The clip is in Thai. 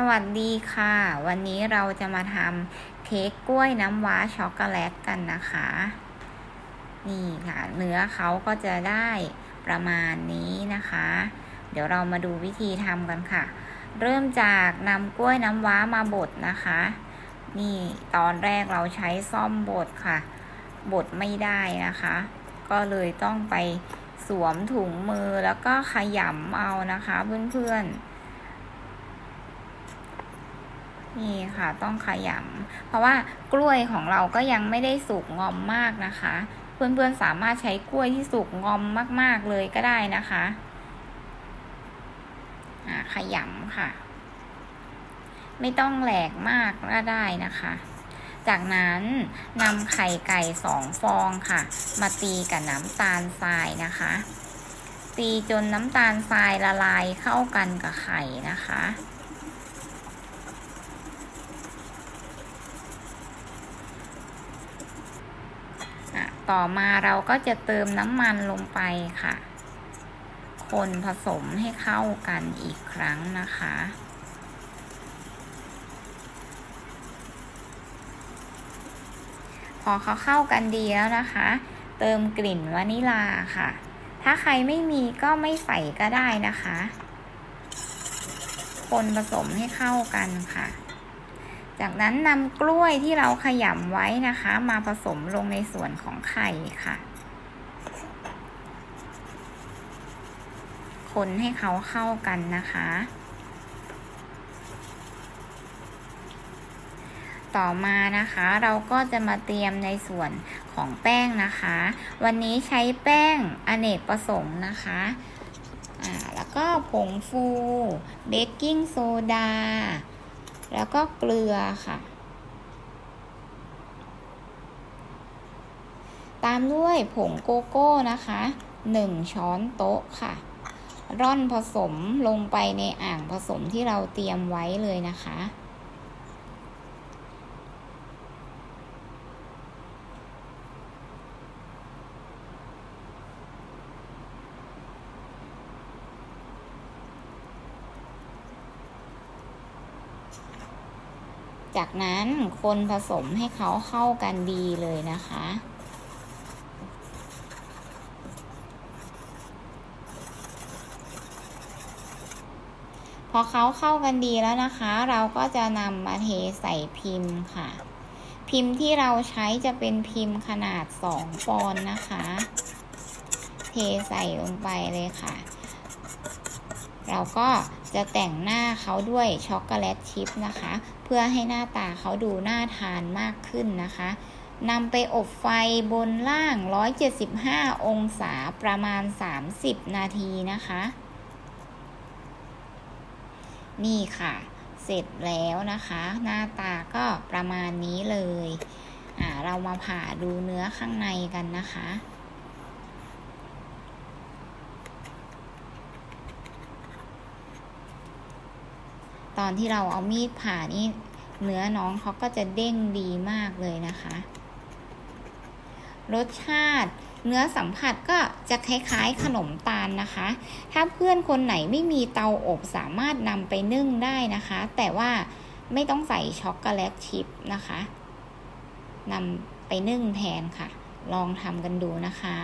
สวัสดีค่ะ วันนี้เราจะมาทำเค้กกล้วยน้ำว้าช็อกโกแลตกันนะคะ นี่ค่ะ เนื้อเขาก็จะได้ประมาณนี้นะคะ เดี๋ยวเรามาดูวิธีทำกันค่ะ เริ่มจากนำกล้วยน้ำว้ามาบดนะคะ นี่ตอนแรกเราใช้ซ่อมบดค่ะ บดไม่ได้นะคะ ก็เลยต้องไปสวมถุงมือแล้วก็ขยำเอานะคะเพื่อนๆ นี่ค่ะต้องขยำเพราะว่ากล้วยของเราก็ยังไม่ได้สุกงอมมากนะคะ เพื่อนๆสามารถใช้กล้วยที่สุกงอมมาก ๆเลยก็ได้นะคะขยำค่ะ ไม่ต้องแหลกมากก็ได้นะคะ จากนั้นนำไข่ไก่สองฟองค่ะ มาตีกับน้ำตาลทรายนะคะ ตีจนน้ำตาลทรายละลายเข้ากันกับไข่นะคะ ต่อมาเราก็จะเติมน้ำมันลงไปค่ะ คนผสมให้เข้ากันอีกครั้งนะคะ พอเขาเข้ากันดีแล้วนะคะ เติมกลิ่นวานิลาค่ะ ถ้าใครไม่มีก็ไม่ใส่ก็ได้นะคะ คนผสมให้เข้ากันค่ะ จากนั้นนำกล้วยที่เราขยำไว้นะคะ มาผสมลงในส่วนของไข่ค่ะ คนให้เขาเข้ากันนะคะ ต่อมานะคะเราก็จะมาเตรียมในส่วนของแป้งนะคะ วันนี้ใช้แป้งอเนกประสงค์นะคะอ่าแล้วก็ผงฟู เบกกิ้งโซดา แล้วก็เกลือค่ะ ตามด้วยผงโกโก้นะคะ 1 ช้อนโต๊ะค่ะ ร่อนผสมลงไปในอ่างผสมที่เราเตรียมไว้เลยนะคะ จากนั้นคนผสมให้เขาเข้ากันดีเลยนะคะ พอเขาเข้ากันดีแล้วนะคะ เราก็จะนำมาเทใส่พิมพ์ค่ะ พิมพ์ที่เราใช้จะเป็นพิมพ์ขนาด 2 ปอนด์นะคะ เทใส่ลงไปเลยค่ะ เราก็จะแต่งหน้าเขาด้วยช็อกโกแลตชิพนะคะ เพื่อให้หน้าตาเขาดูน่าทานมากขึ้นนะคะนำไปอบไฟบนล่าง 175 องศาประมาณ 30 นาทีนะคะ นี่ค่ะ เสร็จแล้วนะคะ หน้าตาก็ประมาณนี้เลย อ่า เรามาผ่าดูเนื้อข้างในกันนะคะ ตอนที่เราเอามีดผ่านี่เนื้อน้องเขาก็จะเด้งดีมากเลยนะคะ รสชาติเนื้อสัมผัสก็จะคล้ายๆขนมตาลนะคะ ถ้าเพื่อนคนไหนไม่มีเตาอบสามารถนำไปนึ่งได้นะคะ แต่ว่าไม่ต้องใส่ช็อกโกแลตชิพนะคะนำไปนึ่งแทนค่ะ ลองทำกันดูนะคะ